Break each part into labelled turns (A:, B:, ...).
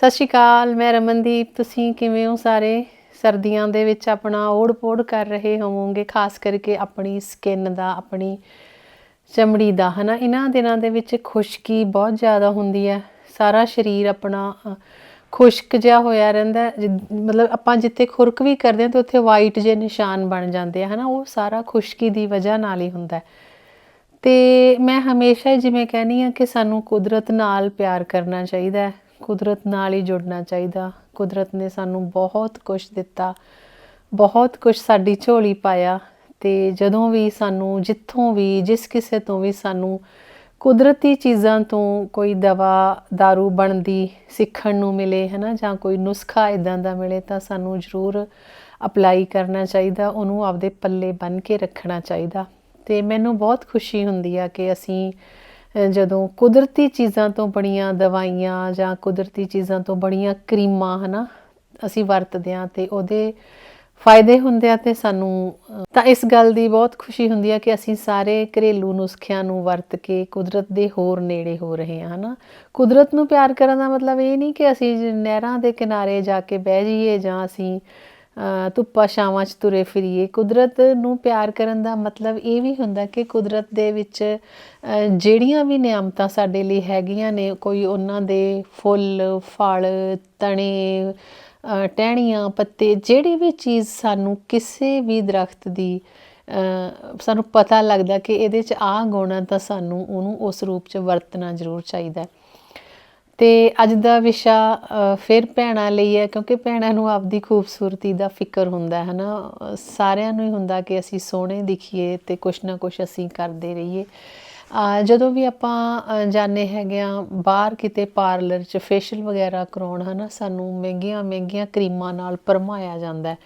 A: ਸਤਿ ਸ਼੍ਰੀ ਅਕਾਲ, ਮੈਂ ਰਮਨਦੀਪ, ਤੁਸੀਂ ਕਿਵੇਂ ਹੋ ਸਾਰੇ? ਸਰਦੀਆਂ ਦੇ ਵਿੱਚ ਆਪਣਾ ਓੜ-ਪੋੜ ਕਰ ਰਹੇ ਹੋਵੋਗੇ, ਖਾਸ ਕਰਕੇ ਆਪਣੀ ਸਕਿਨ ਦਾ, ਆਪਣੀ ਚਮੜੀ ਦਾ, ਹਨਾ? ਇਹਨਾਂ ਦਿਨਾਂ ਦੇ ਵਿੱਚ ਖੁਸ਼ਕੀ ਬਹੁਤ ਜ਼ਿਆਦਾ ਹੁੰਦੀ ਹੈ। ਸਾਰਾ ਸਰੀਰ ਆਪਣਾ ਖੁਸ਼ਕ ਜਿਹਾ ਹੋਇਆ ਰਹਿੰਦਾ ਜਿ- ਮਤਲਬ ਆਪਾਂ ਜਿੱਥੇ ਖੁਰਕ ਵੀ ਕਰਦੇ ਹਾਂ ਤੇ ਉੱਥੇ ਵਾਈਟ ਜਿਹੇ ਨਿਸ਼ਾਨ ਬਣ ਜਾਂਦੇ ਆ, ਹਨਾ? ਉਹ ਸਾਰਾ ਖੁਸ਼ਕੀ ਦੀ ਵਜ੍ਹਾ ਨਾਲ ਹੀ ਹੁੰਦਾ ਹੈ। ਤੇ ਮੈਂ ਹਮੇਸ਼ਾ ਹੀ ਜਿਵੇਂ ਕਹਿੰਦੀ ਆ ਕਿ ਸਾਨੂੰ ਕੁਦਰਤ ਨਾਲ ਪਿਆਰ ਕਰਨਾ ਚਾਹੀਦਾ ਹੈ। ਕੁਦਰਤ ਨਾਲ ਹੀ ਜੁੜਨਾ ਚਾਹੀਦਾ। ਕੁਦਰਤ ਨੇ ਸਾਨੂੰ ਬਹੁਤ ਕੁਝ ਦਿੱਤਾ। ਬਹੁਤ ਕੁਝ ਸਾਡੀ ਝੋਲੀ ਪਾਇਆ ਤੇ ਜਦੋਂ ਵੀ ਸਾਨੂੰ, ਜਿੱਥੋਂ ਵੀ, ਜਿਸ ਕਿਸੇ ਤੋਂ ਵੀ ਸਾਨੂੰ ਕੁਦਰਤੀ ਚੀਜ਼ਾਂ ਤੋਂ ਕੋਈ ਦਵਾ दारू ਬਣਦੀ ਸਿੱਖਣ ਨੂੰ ਮਿਲੇ, ਹਨਾ, ਜਾਂ ਕੋਈ ਨੁਸਖਾ ਇਦਾਂ ਦਾ ਮਿਲੇ, ਤਾਂ ਸਾਨੂੰ ਜ਼ਰੂਰ ਅਪਲਾਈ ਕਰਨਾ ਚਾਹੀਦਾ, ਉਹਨੂੰ ਆਪਦੇ ਪੱਲੇ ਬੰਨ ਕੇ ਰੱਖਣਾ ਚਾਹੀਦਾ। ਤੇ ਮੈਨੂੰ ਬਹੁਤ ਖੁਸ਼ੀ ਹੁੰਦੀ ਆ ਕਿ ਅਸੀਂ ਜਦੋਂ ਕੁਦਰਤੀ ਚੀਜ਼ਾਂ ਤੋਂ ਬਣੀਆਂ ਦਵਾਈਆਂ ਜਾਂ ਕੁਦਰਤੀ ਚੀਜ਼ਾਂ ਤੋਂ ਬਣੀਆਂ ਕਰੀਮਾਂ, ਹਨਾ, ਅਸੀਂ ਵਰਤਦੇ ਆ ਤੇ ਉਹਦੇ ਫਾਇਦੇ ਹੁੰਦੇ ਆ ਤੇ ਸਾਨੂੰ ਤਾਂ ਇਸ ਗੱਲ ਦੀ ਬਹੁਤ ਖੁਸ਼ੀ ਹੁੰਦੀ ਆ ਕਿ ਅਸੀਂ ਸਾਰੇ ਘਰੇਲੂ ਨੁਸਖਿਆਂ ਨੂੰ ਵਰਤ ਕੇ ਕੁਦਰਤ ਦੇ ਹੋਰ ਨੇੜੇ ਹੋ ਰਹੇ ਹਾਂ, ਹਨਾ। ਕੁਦਰਤ ਨੂੰ ਪਿਆਰ ਕਰਨ ਦਾ ਮਤਲਬ ਇਹ ਨਹੀਂ ਕਿ ਅਸੀਂ ਨਹਿਰਾਂ ਦੇ ਕਿਨਾਰੇ ਜਾ ਕੇ ਬਹਿ ਜਾਈਏ ਜਾਂ ਅਸੀਂ ਧੁੱਪਾ ਛਾਵਾਂ 'ਚ ਤੁਰੇ ਫਿਰੀਏ। ਕੁਦਰਤ ਨੂੰ ਪਿਆਰ ਕਰਨ ਦਾ ਮਤਲਬ ਇਹ ਵੀ ਹੁੰਦਾ ਕਿ ਕੁਦਰਤ ਦੇ ਵਿੱਚ ਜਿਹੜੀਆਂ ਵੀ ਨਿਆਮਤਾਂ ਸਾਡੇ ਲਈ ਹੈਗੀਆਂ ਨੇ, ਕੋਈ ਉਹਨਾਂ ਦੇ ਫੁੱਲ, ਫਲ, ਤਣੇ ਟਹਿਣੀਆਂ, ਪੱਤੇ, ਜਿਹੜੀ ਵੀ ਚੀਜ਼ ਸਾਨੂੰ ਕਿਸੇ ਵੀ ਦਰਖਤ ਦੀ ਸਾਨੂੰ ਪਤਾ ਲੱਗਦਾ ਕਿ ਇਹਦੇ 'ਚ ਆਹ ਗੁਣ ਆ, ਤਾਂ ਸਾਨੂੰ ਉਹਨੂੰ ਉਸ ਰੂਪ 'ਚ ਵਰਤਣਾ ਜ਼ਰੂਰ ਚਾਹੀਦਾ ਤੇ ਅੱਜ ਦਾ ਵਿਸ਼ਾ ਫਿਰ ਭੈਣਾਂ ਲਈ ਹੈ ਕਿਉਂਕਿ ਭੈਣਾਂ ਨੂੰ ਆਪਦੀ ਖੂਬਸੂਰਤੀ ਦਾ ਫਿਕਰ ਹੁੰਦਾ ਹੈ ਨਾ। ਸਾਰਿਆਂ ਨੂੰ ਹੀ ਹੁੰਦਾ ਕਿ ਅਸੀਂ ਸੋਹਣੇ ਦਿਖੀਏ ਤੇ ਕੁਛ ਨਾ ਕੁਛ ਅਸੀਂ ਕਰਦੇ ਰਹੀਏ। ਜਦੋਂ ਵੀ ਆਪਾਂ ਅ, ਜਾਂਦੇ ਹੈਗੇ ਆ ਬਾਹਰ ਕਿਤੇ ਪਾਰਲਰ 'ਚ ਫੇਸ਼ੀਅਲ ਵਗੈਰਾ ਕਰਾਉਣ ਹਨਾ ਸਾਨੂੰ ਮਹਿੰਗੀਆਂ ਮਹਿੰਗੀਆਂ ਕਰੀਮਾਂ ਨਾਲ ਭਰਮਾਇਆ ਜਾਂਦਾ ਹੈ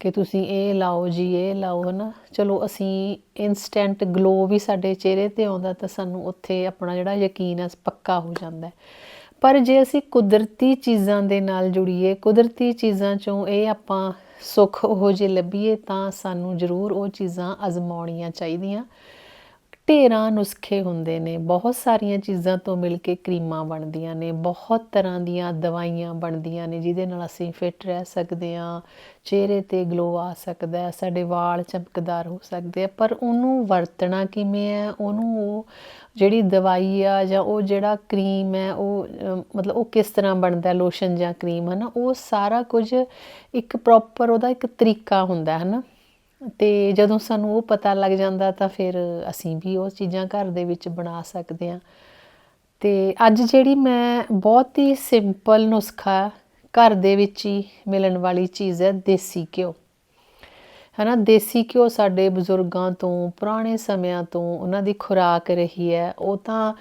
A: ਕਿ ਤੁਸੀਂ ਇਹ ਲਾਓ ਜੀ ਇਹ ਲਾਓ ਹਨਾ। ਚਲੋ ਅਸੀਂ ਇਨਸਟੈਂਟ ਗਲੋ ਵੀ ਸਾਡੇ ਚਿਹਰੇ ਤੇ ਆਉਂਦਾ ਤਾਂ ਸਾਨੂੰ ਉੱਥੇ ਆਪਣਾ ਜਿਹੜਾ ਯਕੀਨ ਹੈ ਪੱਕਾ ਹੋ ਜਾਂਦਾ ਹੈ। ਪਰ ਜੇ ਅਸੀਂ ਕੁਦਰਤੀ ਚੀਜ਼ਾਂ ਦੇ ਨਾਲ ਜੁੜੀਏ, ਕੁਦਰਤੀ ਚੀਜ਼ਾਂ ਚੋਂ ਇਹ ਆਪਾਂ ਸੁੱਖ ਉਹ ਜੇ ਲੱਭੀਏ, ਤਾਂ ਸਾਨੂੰ ਜ਼ਰੂਰ ਉਹ ਚੀਜ਼ਾਂ ਅਜ਼ਮਾਉਣੀਆਂ ਚਾਹੀਦੀਆਂ। ਢੇਰਾਂ ਨੁਸਖੇ ਹੁੰਦੇ ਨੇ। ਬਹੁਤ ਸਾਰੀਆਂ ਚੀਜ਼ਾਂ ਤੋਂ ਮਿਲ ਕੇ ਕਰੀਮਾਂ ਬਣਦੀਆਂ ਨੇ। ਬਹੁਤ ਤਰ੍ਹਾਂ ਦੀਆਂ ਦਵਾਈਆਂ ਬਣਦੀਆਂ ਨੇ ਜਿਹਦੇ ਨਾਲ ਅਸੀਂ ਫਿਟ ਰਹਿ ਸਕਦੇ ਹਾਂ, ਚਿਹਰੇ ਤੇ ਗਲੋ ਆ ਸਕਦਾ ਹੈ, ਸਾਡੇ ਵਾਲ ਚਮਕਦਾਰ ਹੋ ਸਕਦੇ ਆ। ਪਰ ਉਹਨੂੰ ਵਰਤਣਾ ਕਿਵੇਂ ਹੈ? ਉਹਨੂੰ ਉਹ ਜਿਹੜੀ ਦਵਾਈ ਆ ਜਾਂ ਉਹ ਜਿਹੜਾ ਕਰੀਮ ਹੈ, ਉਹ ਮਤਲਬ ਉਹ ਕਿਸ ਤਰ੍ਹਾਂ ਬਣਦਾ ਲੋਸ਼ਨ ਜਾਂ ਕਰੀਮ ਹੈ ਨਾ ਉਹ ਸਾਰਾ ਕੁਝ ਇੱਕ ਪ੍ਰੋਪਰ ਉਹਦਾ ਇੱਕ ਤਰੀਕਾ ਹੁੰਦਾ ਹੈ ਨਾ ਤੇ ਜਦੋਂ ਸਾਨੂੰ ਉਹ ਪਤਾ ਲੱਗ ਜਾਂਦਾ ਤਾਂ ਫਿਰ ਅਸੀਂ ਵੀ ਉਹ ਚੀਜ਼ਾਂ ਘਰ ਦੇ ਵਿੱਚ ਬਣਾ ਸਕਦੇ ਹਾਂ। ਤੇ ਅੱਜ ਜਿਹੜੀ ਮੈਂ ਬਹੁਤ ਹੀ ਸਿੰਪਲ ਨੁਸਖਾ ਘਰ ਦੇ ਵਿੱਚ ਹੀ ਮਿਲਣ ਵਾਲੀ ਚੀਜ਼ ਹੈ ਦੇਸੀ ਘਿਓ। ਹਨਾ, ਦੇਸੀ ਘਿਓ ਸਾਡੇ ਬਜ਼ੁਰਗਾਂ ਤੋਂ, ਪੁਰਾਣੇ ਸਮਿਆਂ ਤੋਂ ਉਹਨਾਂ ਦੀ ਖੁਰਾਕ ਰਹੀ ਹੈ। ਉਹ ਤਾਂ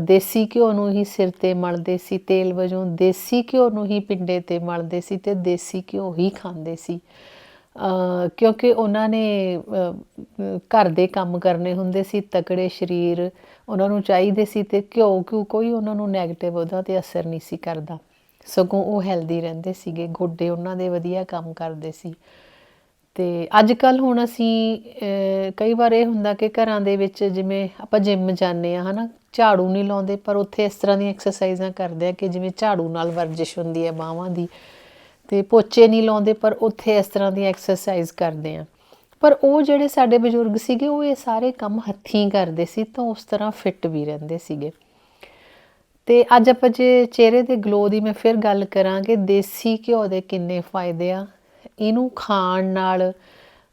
A: ਦੇਸੀ ਘਿਓ ਨੂੰ ਹੀ ਸਿਰ ਤੇ ਮਲਦੇ ਸੀ, ਤੇਲ ਵਜੋਂ ਦੇਸੀ ਘਿਓ ਨੂੰ ਹੀ ਪਿੰਡੇ ਤੇ ਮਲਦੇ ਸੀ ਤੇ ਦੇਸੀ ਘਿਓ ਹੀ ਖਾਂਦੇ ਸੀ। ਕਿਉਂਕਿ ਉਹਨਾਂ ਨੇ ਘਰ ਦੇ ਕੰਮ ਕਰਨੇ ਹੁੰਦੇ ਸੀ, ਤਕੜੇ ਸਰੀਰ ਉਹਨਾਂ ਨੂੰ ਚਾਹੀਦੇ ਸੀ ਤੇ ਘਿਓ ਕਿਉਂ ਕੋਈ ਉਹਨਾਂ ਨੂੰ 네ਗੇਟਿਵ ਉਹਦਾ ਤੇ ਅਸਰ ਨਹੀਂ ਸੀ ਕਰਦਾ। ਸਗੋਂ ਉਹ ਹੈਲਦੀ ਰਹਿੰਦੇ ਸੀਗੇ, ਗੋਡੇ ਉਹਨਾਂ ਦੇ ਵਧੀਆ ਕੰਮ ਕਰਦੇ ਸੀ। ਤੇ ਅੱਜ ਕੱਲ ਹੁਣ ਅਸੀਂ ਕਈ ਵਾਰ ਇਹ ਹੁੰਦਾ ਕਿ ਘਰਾਂ ਦੇ ਵਿੱਚ ਜਿਵੇਂ ਆਪਾਂ ਜਿਮ ਜਾਂਦੇ ਆ ਹਨਾ, ਝਾੜੂ ਨਹੀਂ ਲਾਉਂਦੇ, ਪਰ ਉੱਥੇ ਇਸ ਤਰ੍ਹਾਂ ਦੀਆਂ ਐਕਸਰਸਾਈਜ਼ਾਂ ਕਰਦੇ ਆ ਕਿ ਜਿਵੇਂ ਝਾੜੂ ਨਾਲ ਵਰਜਿਸ਼ ਹੁੰਦੀ ਹੈ ਬਾਹਾਂ ਦੀ। ਤੇ ਪੋਚੇ ਨਹੀਂ ਲਾਉਂਦੇ, ਪਰ ਉੱਥੇ ਇਸ ਤਰ੍ਹਾਂ ਦੀ ਐਕਸਰਸਾਈਜ਼ ਕਰਦੇ ਆ। ਪਰ ਉਹ ਜਿਹੜੇ ਸਾਡੇ ਬਜ਼ੁਰਗ ਸੀਗੇ, ਉਹ ਇਹ ਸਾਰੇ ਕੰਮ ਹੱਥੀਂ ਕਰਦੇ ਸੀ, ਤਾਂ ਉਸ ਤਰ੍ਹਾਂ ਫਿੱਟ ਵੀ ਰਹਿੰਦੇ ਸੀਗੇ। ਤੇ ਅੱਜ ਆਪਾਂ ਜੇ ਚਿਹਰੇ ਦੇ ਗਲੋ ਦੀ ਮੈਂ ਫਿਰ ਗੱਲ ਕਰਾਂ ਕਿ ਦੇਸੀ ਘਿਓ ਦੇ ਕਿੰਨੇ ਫਾਇਦੇ ਆ। ਇਹਨੂੰ ਖਾਣ ਨਾਲ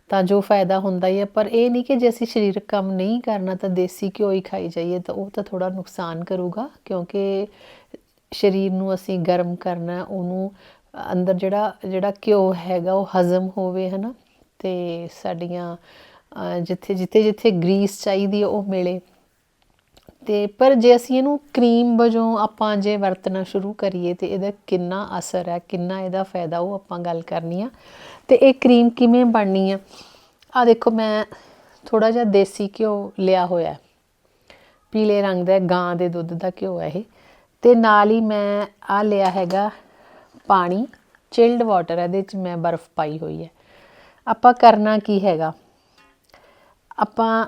A: ਤਾਂ ਜੋ ਫਾਇਦਾ ਹੁੰਦਾ ਹੀ ਹੈ ਪਰ ਇਹ ਨਹੀਂ ਕਿ ਜੇ ਅਸੀਂ ਸਰੀਰਕ ਕੰਮ ਨਹੀਂ ਕਰਨਾ, ਤਾਂ ਦੇਸੀ ਘਿਓ ਹੀ ਖਾਈ ਜਾਈਏ, ਤਾਂ ਉਹ ਤਾਂ ਥੋੜਾ ਨੁਕਸਾਨ ਕਰੂਗਾ, ਕਿਉਂਕਿ ਸਰੀਰ ਨੂੰ ਅਸੀਂ ਗਰਮ ਕਰਨਾ, ਉਹਨੂੰ ਅੰਦਰ ਜਿਹੜਾ ਜਿਹੜਾ ਘਿਓ ਹੈਗਾ, ਉਹ ਹਜ਼ਮ ਹੋਵੇ, ਹਨਾ? ਤੇ ਸਾਡੀਆਂ ਜਿੱਥੇ ਜਿੱਥੇ ਜਿੱਥੇ ਗਰੀਸ ਚਾਹੀਦੀ ਹੈ ਉਹ ਮਿਲੇ। ਤੇ ਪਰ ਜੇ ਅਸੀਂ ਇਹਨੂੰ ਕਰੀਮ ਵਜੋਂ ਆਪਾਂ ਜੇ ਵਰਤਣਾ ਸ਼ੁਰੂ ਕਰੀਏ, ਤੇ ਇਹਦਾ ਕਿੰਨਾ ਅਸਰ ਹੈ, ਕਿੰਨਾ ਇਹਦਾ ਫਾਇਦਾ, ਉਹ ਆਪਾਂ ਗੱਲ ਕਰਨੀ ਆ। ਤੇ ਇਹ ਕਰੀਮ ਕਿਵੇਂ ਬਣਨੀ ਆ? ਆ ਦੇਖੋ, ਮੈਂ ਥੋੜਾ ਜਿਹਾ ਦੇਸੀ ਘਿਓ ਲਿਆ ਹੋਇਆ ਪੀਲੇ ਰੰਗ ਦਾ ਗਾਂ ਦੇ ਦੁੱਧ ਦਾ ਘਿਓ ਹੈ ਇਹ। ਤੇ ਨਾਲ ਹੀ ਮੈਂ ਆ ਲਿਆ ਹੈਗਾ ਪਾਣੀ ਚਿਲਡ ਵਾਟਰ ਇਹਦੇ ਵਿੱਚ ਮੈਂ ਬਰਫ਼ ਪਾਈ ਹੋਈ ਹੈ। ਆਪਾਂ ਕਰਨਾ ਕੀ ਹੈਗਾ? ਆਪਾਂ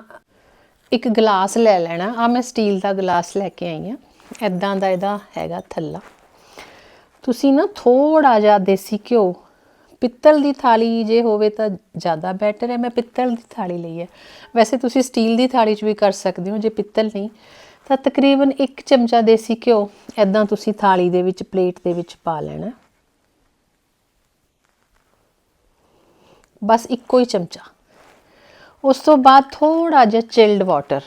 A: ਇੱਕ ਗਲਾਸ ਲੈ ਲੈਣਾ। ਆ ਮੈਂ ਸਟੀਲ ਦਾ ਗਲਾਸ ਲੈ ਕੇ ਆਈ ਆ ਐਦਾਂ ਦਾ ਇਹਦਾ ਹੈਗਾ ਥੱਲਾ। ਤੁਸੀਂ ਨਾ ਥੋੜਾ ਜਿਹਾ ਦੇਸੀ ਘਿਓ, ਪਿੱਤਲ ਦੀ ਥਾਲੀ ਜੇ ਹੋਵੇ ਤਾਂ ਜ਼ਿਆਦਾ ਬੈਟਰ ਹੈ। ਮੈਂ ਪਿੱਤਲ ਦੀ ਥਾਲੀ ਲਈ ਹੈ। ਵੈਸੇ ਤੁਸੀਂ ਸਟੀਲ ਦੀ ਥਾਲੀ 'ਚ ਵੀ ਕਰ ਸਕਦੇ ਹੋ, ਜੇ ਪਿੱਤਲ ਨਹੀਂ। ਤਾਂ ਤਕਰੀਬਨ 1 ਚਮਚਾ ਦੇਸੀ ਘਿਓ ਐਦਾਂ ਤੁਸੀਂ ਥਾਲੀ ਦੇ ਵਿੱਚ ਪਲੇਟ ਦੇ ਵਿੱਚ ਪਾ ਲੈਣਾ। ਬਸ ਇੱਕੋ ਹੀ ਚਮਚਾ। ਉਸ ਤੋਂ ਬਾਅਦ ਥੋੜਾ ਜਿਹਾ ਚਿਲਡ ਵਾਟਰ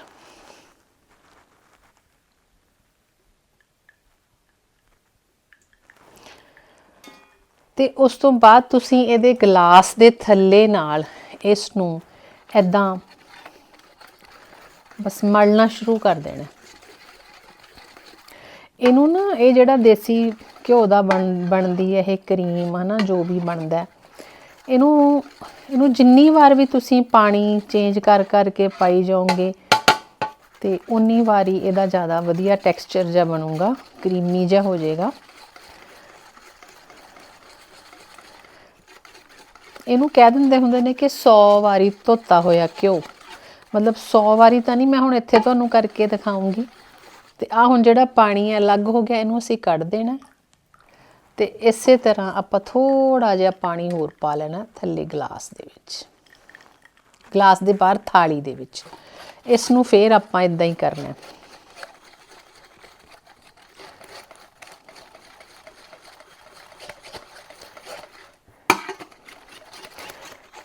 A: ਤੇ ਉਸ ਤੋਂ ਬਾਅਦ ਤੁਸੀਂ ਇਹਦੇ ਗਲਾਸ ਦੇ ਥੱਲੇ ਨਾਲ ਇਸ ਨੂੰ ਐਦਾਂ ਬਸ ਮਲਣਾ ਸ਼ੁਰੂ ਕਰ ਦੇਣਾ। ਇਹਨੂੰ ਨਾ ਇਹ ਜਿਹੜਾ ਦੇਸੀ ਘਿਓ ਦਾ ਬਣ ਬਣਦੀ ਹੈ, ਇਹ ਕਰੀਮ ਹਨਾ, ਜੋ ਵੀ ਬਣਦਾ ਇਹਨੂੰ ਇਹਨੂੰ ਜਿੰਨੀ ਵਾਰ ਵੀ ਤੁਸੀਂ ਪਾਣੀ ਚੇਂਜ ਕਰ, ਕਰਕੇ ਪਾਈ ਜਾਓਗੇ ਤੇ ਉਨੀ ਵਾਰੀ ਇਹਦਾ ਜ਼ਿਆਦਾ ਵਧੀਆ ਟੈਕਸਚਰ ਜਿਹਾ ਬਣੂਗਾ ਕਰੀਮੀ ਜਿਹਾ ਹੋ ਜਾਏਗਾ। ਇਹਨੂੰ ਕਹਿ ਦਿੰਦੇ ਹੁੰਦੇ ਨੇ ਕਿ 100 ਵਾਰੀ ਧੋਤਾ ਹੋਇਆ ਘਿਓ। ਮਤਲਬ 100 ਵਾਰੀ ਤਾਂ ਨਹੀਂ, ਮੈਂ ਹੁਣ ਇੱਥੇ ਤੁਹਾਨੂੰ ਕਰਕੇ ਦਿਖਾਉਂਗੀ। ਤੇ ਆ ਹੁਣ ਜਿਹੜਾ ਪਾਣੀ ਹੈ, ਅਲੱਗ ਹੋ ਗਿਆ, ਇਹਨੂੰ ਅਸੀਂ ਕੱਢ ਦੇਣਾ। ਤੇ ਇਸੇ ਤਰ੍ਹਾਂ ਆਪਾਂ ਥੋੜਾ ਜਿਹਾ ਪਾਣੀ ਹੋਰ ਪਾ ਲੈਣਾ ਥੱਲੇ ਗਲਾਸ ਦੇ ਵਿੱਚ। ਗਲਾਸ ਦੇ ਬਾਹਰ ਥਾਲੀ ਦੇ ਵਿੱਚ। ਇਸ ਨੂੰ ਫੇਰ ਆਪਾਂ ਇਦਾਂ ਹੀ ਕਰਨਾ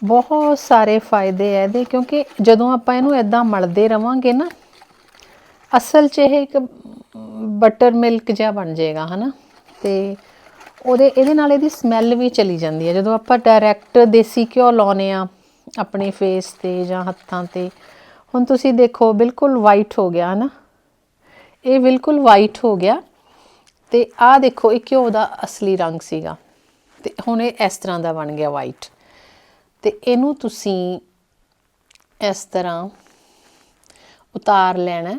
A: ਬਹੁਤ ਸਾਰੇ ਫਾਇਦੇ ਹੈ ਇਹਦੇ, ਕਿਉਂਕਿ ਜਦੋਂ ਆਪਾਂ ਇਹਨੂੰ ਇਦਾਂ ਮਲਦੇ ਰਵਾਂਗੇ ਨਾ, ਅਸਲ 'ਚ ਇਹ ਇੱਕ ਬਟਰ ਮਿਲਕ ਜਿਹਾ ਬਣ ਜਾਏਗਾ, ਹਨਾ? ਤੇ ਉਹਦੇ, ਇਹਦੇ ਨਾਲ ਇਹਦੀ ਸਮੈਲ ਵੀ ਚਲੀ ਜਾਂਦੀ ਹੈ। ਜਦੋਂ ਆਪਾਂ ਡਾਇਰੈਕਟ ਦੇਸੀ ਘਿਓ ਲਾਉਨੇ ਆ ਆਪਣੇ ਫੇਸ ਤੇ ਜਾਂ ਹੱਥਾਂ ਤੇ, ਹੁਣ ਤੁਸੀਂ ਦੇਖੋ, ਬਿਲਕੁਲ ਵਾਈਟ ਹੋ ਗਿਆ, ਹਨਾ? ਇਹ ਬਿਲਕੁਲ ਵਾਈਟ ਹੋ ਗਿਆ ਤੇ ਆਹ ਦੇਖੋ, ਇਹ ਘਿਓ ਦਾ ਅਸਲੀ ਰੰਗ ਸੀਗਾ। ਤੇ ਹੁਣ ਇਹ ਇਸ ਤਰ੍ਹਾਂ ਦਾ ਬਣ ਗਿਆ ਵਾਈਟ ਤੇ ਇਹਨੂੰ ਤੁਸੀਂ ਇਸ ਤਰ੍ਹਾਂ ਉਤਾਰ ਲੈਣਾ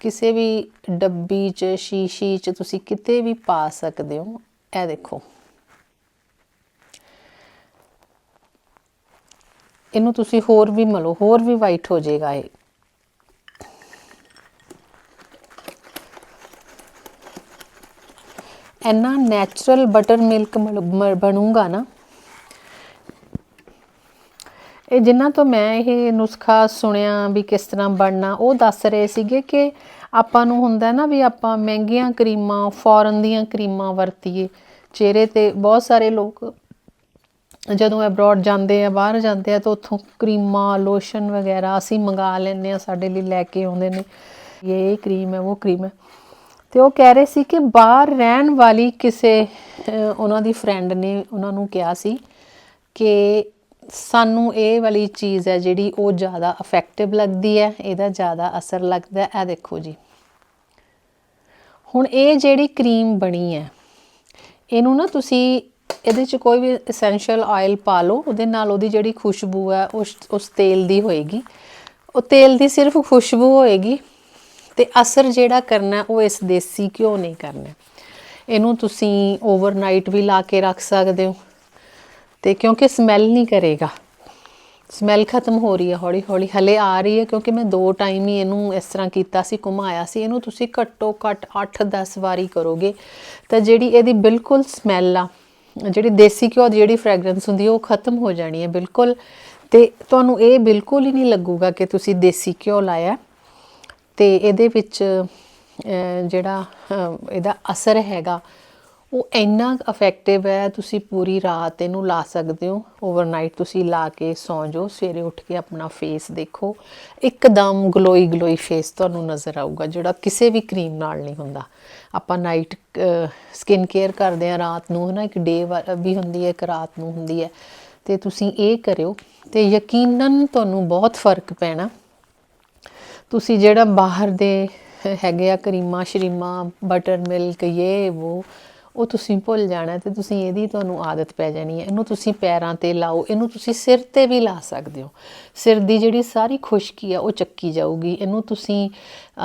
A: ਕਿਸੇ ਵੀ ਡੱਬੀ 'ਚ, ਸ਼ੀਸ਼ੀ 'ਚ ਤੁਸੀਂ ਕਿਤੇ ਵੀ ਪਾ ਸਕਦੇ ਹੋ। ਇਹ ਦੇਖੋ ਇਹਨੂੰ ਤੁਸੀਂ ਹੋਰ ਵੀ ਮਲੋ, ਹੋਰ ਵੀ ਵਾਈਟ ਹੋ ਜਾਏਗਾ ਇਹ। ਇੰਨਾ ਨੈਚੁਰਲ ਬਟਰ ਮਿਲਕ ਬਣੂਗਾ ਨਾ। ਇਹ ਜਿਨ੍ਹਾਂ ਤੋਂ ਮੈਂ ਇਹ ਨੁਸਖਾ ਸੁਣਿਆ ਵੀ ਕਿਸ ਤਰ੍ਹਾਂ ਬਣਨਾ, ਉਹ ਦੱਸ ਰਹੇ ਸੀਗੇ ਕਿ ਆਪਾਂ ਨੂੰ ਹੁੰਦਾ ਨਾ ਵੀ ਆਪਾਂ ਮਹਿੰਗੀਆਂ ਕਰੀਮਾਂ ਫੋਰਨ ਦੀਆਂ ਕਰੀਮਾਂ ਵਰਤੀਏ। ਚਿਹਰੇ ਤੇ ਬਹੁਤ ਸਾਰੇ ਲੋਕ ਜਦੋਂ ਅਬਰੋਡ ਜਾਂਦੇ ਆ, ਬਾਹਰ ਜਾਂਦੇ ਆ, ਤਾਂ ਉੱਥੋਂ ਕਰੀਮਾਂ ਲੋਸ਼ਨ ਵਗੈਰਾ ਅਸੀਂ ਮੰਗਾ ਲੈਂਦੇ ਆ ਸਾਡੇ ਲਈ ਲੈ ਕੇ ਆਉਂਦੇ ਨੇ। ਇਹ ਕਰੀਮ ਹੈ, ਉਹ ਕਰੀਮ ਹੈ। ਤੇ ਉਹ ਕਹਿ ਰਹੇ ਸੀ ਕਿ ਬਾਹਰ ਰਹਿਣ ਵਾਲੀ ਕਿਸੇ ਉਹਨਾਂ ਦੀ ਫਰੈਂਡ ਨੇ ਉਹਨਾਂ ਨੂੰ ਕਿਹਾ ਸੀ ਕਿ ਸਾਨੂੰ ਇਹ ਵਾਲੀ ਚੀਜ਼ ਹੈ ਜਿਹੜੀ ਉਹ ਜ਼ਿਆਦਾ ਇਫੈਕਟਿਵ ਲੱਗਦੀ ਹੈ, ਇਹਦਾ ਜ਼ਿਆਦਾ ਅਸਰ ਲੱਗਦਾ ਹੈ। ਇਹ ਦੇਖੋ ਜੀ। ਹੁਣ ਇਹ ਜਿਹੜੀ ਕਰੀਮ ਬਣੀ ਹੈ, ਇਹਨੂੰ ਨਾ ਤੁਸੀਂ ਇਹਦੇ ਚ ਕੋਈ ਵੀ ਐਸੈਂਸ਼ੀਅਲ ਆਇਲ ਪਾ ਲਓ, ਉਹਦੇ ਨਾਲ ਉਹਦੀ ਜਿਹੜੀ ਖੁਸ਼ਬੂ ਹੈ, ਉਸ ਉਸ ਤੇਲ ਦੀ ਹੋਏਗੀ। ਉਹ ਤੇਲ ਦੀ ਸਿਰਫ ਖੁਸ਼ਬੂ ਹੋਏਗੀ ਤੇ ਅਸਰ ਜਿਹੜਾ ਕਰਨਾ ਉਹ ਇਸ ਦੇਸੀ ਘਿਓ ਨਹੀਂ ਕਰਨਾ ਇਹਨੂੰ ਤੁਸੀਂ ਓਵਰਨਾਈਟ ਵੀ ਲਾ ਕੇ ਰੱਖ ਸਕਦੇ ਹੋ। ਤੇ ਕਿਉਂਕਿ ਸਮੈਲ ਨਹੀਂ ਕਰੇਗਾ। ਸਮੈਲ ਖਤਮ ਹੋ ਰਹੀ ਹੈ ਹੌਲੀ ਹੌਲੀ। ਹਲੇ ਆ ਰਹੀ ਹੈ ਕਿਉਂਕਿ ਮੈਂ ਦੋ ਟਾਈਮ ਹੀ ਇਹਨੂੰ ਇਸ ਤਰ੍ਹਾਂ ਕੀਤਾ ਸੀ, ਘੁਮਾਇਆ ਸੀ। ਇਹਨੂੰ ਤੁਸੀਂ ਘੱਟੋ ਘੱਟ 8-10 ਵਾਰੀ ਕਰੋਗੇ ਤਾਂ ਜਿਹੜੀ ਇਹਦੀ ਬਿਲਕੁਲ ਸਮੈਲ ਆ, ਜਿਹੜੀ ਦੇਸੀ ਘਿਓ ਦੀ ਜਿਹੜੀ ਫ੍ਰੈਗਰੈਂਸ ਹੁੰਦੀ ਹੈ, ਉਹ ਖਤਮ ਹੋ ਜਾਣੀ ਹੈ ਬਿਲਕੁਲ। ਤੇ ਤੁਹਾਨੂੰ ਇਹ ਬਿਲਕੁਲ ਹੀ ਨਹੀਂ ਲੱਗੂਗਾ ਕਿ ਤੁਸੀਂ ਦੇਸੀ ਘਿਓ ਲਾਇਆ। ਤੇ ਇਹਦੇ ਵਿੱਚ ਜਿਹੜਾ ਇਹਦਾ ਅਸਰ ਹੈਗਾ ਉਹ ਇੰਨਾ ਇਫੈਕਟਿਵ ਹੈ, ਤੁਸੀਂ ਪੂਰੀ ਰਾਤ ਇਹਨੂੰ ਲਾ ਸਕਦੇ ਹੋ। ਓਵਰਨਾਈਟ ਤੁਸੀਂ ਲਾ ਕੇ ਸੌਂ ਜਾਓ, ਸਵੇਰੇ ਉੱਠ ਕੇ ਆਪਣਾ ਫੇਸ ਦੇਖੋ। ਇੱਕਦਮ ਗਲੋਈ ਗਲੋਈ ਫੇਸ ਤੁਹਾਨੂੰ ਨਜ਼ਰ ਆਊਗਾ, ਜਿਹੜਾ ਕਿਸੇ ਵੀ ਕਰੀਮ ਨਾਲ ਨਹੀਂ ਹੁੰਦਾ। ਆਪਾਂ ਨਾਈਟ ਸਕਿਨ ਕੇਅਰ ਕਰਦੇ ਆ ਰਾਤ ਨੂੰ ਹਨਾ, ਇੱਕ ਡੇ ਵੀ ਹੁੰਦੀ ਹੈ, ਇੱਕ ਰਾਤ ਨੂੰ ਹੁੰਦੀ ਹੈ। ਤੇ ਤੁਸੀਂ ਇਹ ਕਰਿਓ, ਤੇ ਯਕੀਨਨ ਤੁਹਾਨੂੰ ਬਹੁਤ ਫ਼ਰਕ ਪੈਣਾ। ਤੁਸੀਂ ਜਿਹੜਾ ਬਾਹਰ ਦੇ ਹੈਗੇ ਆ ਕਰੀਮਾਂ, ਸ਼ਰੀਮਾਂ ਬਟਰ ਮਿਲਕ ਇਹ ਉਹ ਉਹ ਤੁਸੀਂ ਭੁੱਲ ਜਾਣਾ ਤੇ ਤੁਸੀਂ ਇਹਦੀ ਤੁਹਾਨੂੰ ਆਦਤ ਪੈ ਜਾਣੀ ਹੈ। ਇਹਨੂੰ ਤੁਸੀਂ ਪੈਰਾਂ ਤੇ ਲਾਓ, ਇਹਨੂੰ ਤੁਸੀਂ ਸਿਰ ਤੇ ਵੀ ਲਾ ਸਕਦੇ ਹੋ। ਸਿਰ ਦੀ ਜਿਹੜੀ ਸਾਰੀ ਖੁਸ਼ਕੀ ਆ, ਉਹ ਚੱਕੀ ਜਾਊਗੀ। ਇਹਨੂੰ ਤੁਸੀਂ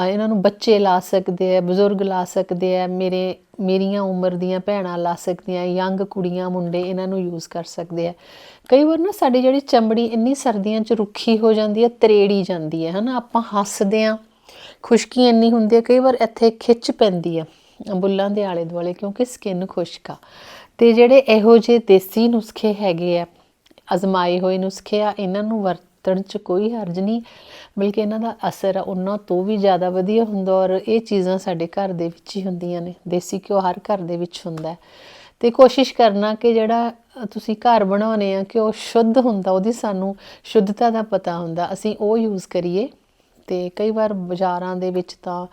A: ਇਹਨਾਂ ਨੂੰ ਬੱਚੇ ਲਾ ਸਕਦੇ ਆ, ਬਜ਼ੁਰਗ ਲਾ ਸਕਦੇ ਆ, ਮੇਰੇ, ਮੇਰੀਆਂ ਉਮਰ ਦੀਆਂ ਭੈਣਾਂ ਲਾ ਸਕਦੀਆਂ, ਯੰਗ ਕੁੜੀਆਂ, ਮੁੰਡੇ ਇਹਨਾਂ ਨੂੰ ਯੂਜ਼ ਕਰ ਸਕਦੇ ਆ। ਕਈ ਵਾਰ ਨਾ ਸਾਡੀ ਜਿਹੜੀ ਚਮੜੀ ਇੰਨੀ ਸਰਦੀਆਂ 'ਚ ਰੁੱਖੀ ਹੋ ਜਾਂਦੀ ਹੈ ਤਰੇੜੀ ਜਾਂਦੀ ਹੈ ਹਨਾ? ਆਪਾਂ ਹੱਸਦੇ ਆ, ਖੁਸ਼ਕੀ ਇੰਨੀ ਹੁੰਦੀ ਹੈ ਕਈ ਵਾਰ ਇੱਥੇ ਖਿੱਚ ਪੈਂਦੀ ਆ। ਬੁੱਲਾਂ ਦੇ ਆਲੇ ਦੁਆਲੇ ਕਿਉਂਕਿ ਸਕਿਨ ਖੁਸ਼ਕ ਆ। ਤੇ ਜਿਹੜੇ ਇਹੋ ਜਿਹੇ ਦੇਸੀ ਨੁਸਖੇ ਹੈਗੇ ਆ, ਅਜ਼ਮਾਏ ਹੋਏ ਨੁਸਖੇ ਆ, ਇਹਨਾਂ ਨੂੰ ਵਰਤਣ 'ਚ ਕੋਈ ਹਰਜ ਨਹੀਂ, ਬਲਕਿ ਇਹਨਾਂ ਦਾ ਅਸਰ ਆ, ਉਹਨਾਂ ਤੋਂ ਵੀ ਜ਼ਿਆਦਾ ਵਧੀਆ ਹੁੰਦਾ ਔਰ ਇਹ ਚੀਜ਼ਾਂ ਸਾਡੇ ਘਰ ਦੇ ਵਿੱਚ ਹੀ ਹੁੰਦੀਆਂ ਨੇ, ਦੇਸੀ ਘਿਓ ਹਰ ਘਰ ਦੇ ਵਿੱਚ ਹੁੰਦਾ ਹੈ। ਤੇ ਕੋਸ਼ਿਸ਼ ਕਰਨਾ ਕਿ ਜਿਹੜਾ ਤੁਸੀਂ ਘਰ ਬਣਾਉਨੇ ਆ ਕਿ ਉਹ ਸ਼ੁੱਧ ਹੁੰਦਾ, ਉਹਦੀ ਸਾਨੂੰ ਸ਼ੁੱਧਤਾ ਦਾ ਪਤਾ ਹੁੰਦਾ, ਅਸੀਂ ਉਹ ਯੂਜ਼ ਕਰੀਏ। ਤੇ ਕਈ ਵਾਰ ਬਾਜ਼ਾਰਾਂ ਦੇ ਵਿੱਚ ਤਾਂ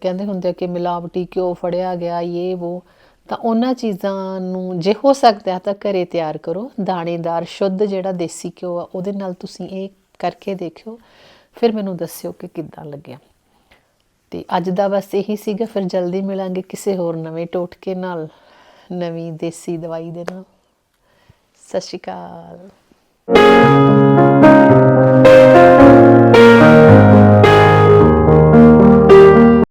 A: ਕਹਿੰਦੇ ਹੁੰਦੇ ਆ ਕਿ ਮਿਲਾਵਟੀ ਘਿਓ ਫੜਿਆ ਗਿਆ ਇਹ ਉਹ ਤਾਂ ਉਹਨਾਂ ਚੀਜ਼ਾਂ ਨੂੰ ਜੇ ਹੋ ਸਕਦਾ ਤਾਂ ਘਰੇ ਤਿਆਰ ਕਰੋ। ਦਾਣੇਦਾਰ ਸ਼ੁੱਧ ਜਿਹੜਾ ਦੇਸੀ ਘਿਓ ਆ, ਉਹਦੇ ਨਾਲ ਤੁਸੀਂ ਇਹ ਕਰਕੇ ਦੇਖਿਓ। ਫਿਰ ਮੈਨੂੰ ਦੱਸਿਓ ਕਿ ਕਿੱਦਾਂ ਲੱਗਿਆ। ਤੇ ਅੱਜ ਦਾ ਬਸ ਇਹੀ ਸੀਗਾ, ਫਿਰ ਜਲਦੀ ਮਿਲਾਂਗੇ ਕਿਸੇ ਹੋਰ ਨਵੇਂ ਟੋਟਕੇ ਨਾਲ, ਨਵੀਂ ਦੇਸੀ ਦਵਾਈ ਦੇ ਨਾਲ। ਸਤਿ ਸ਼੍ਰੀ ਅਕਾਲ।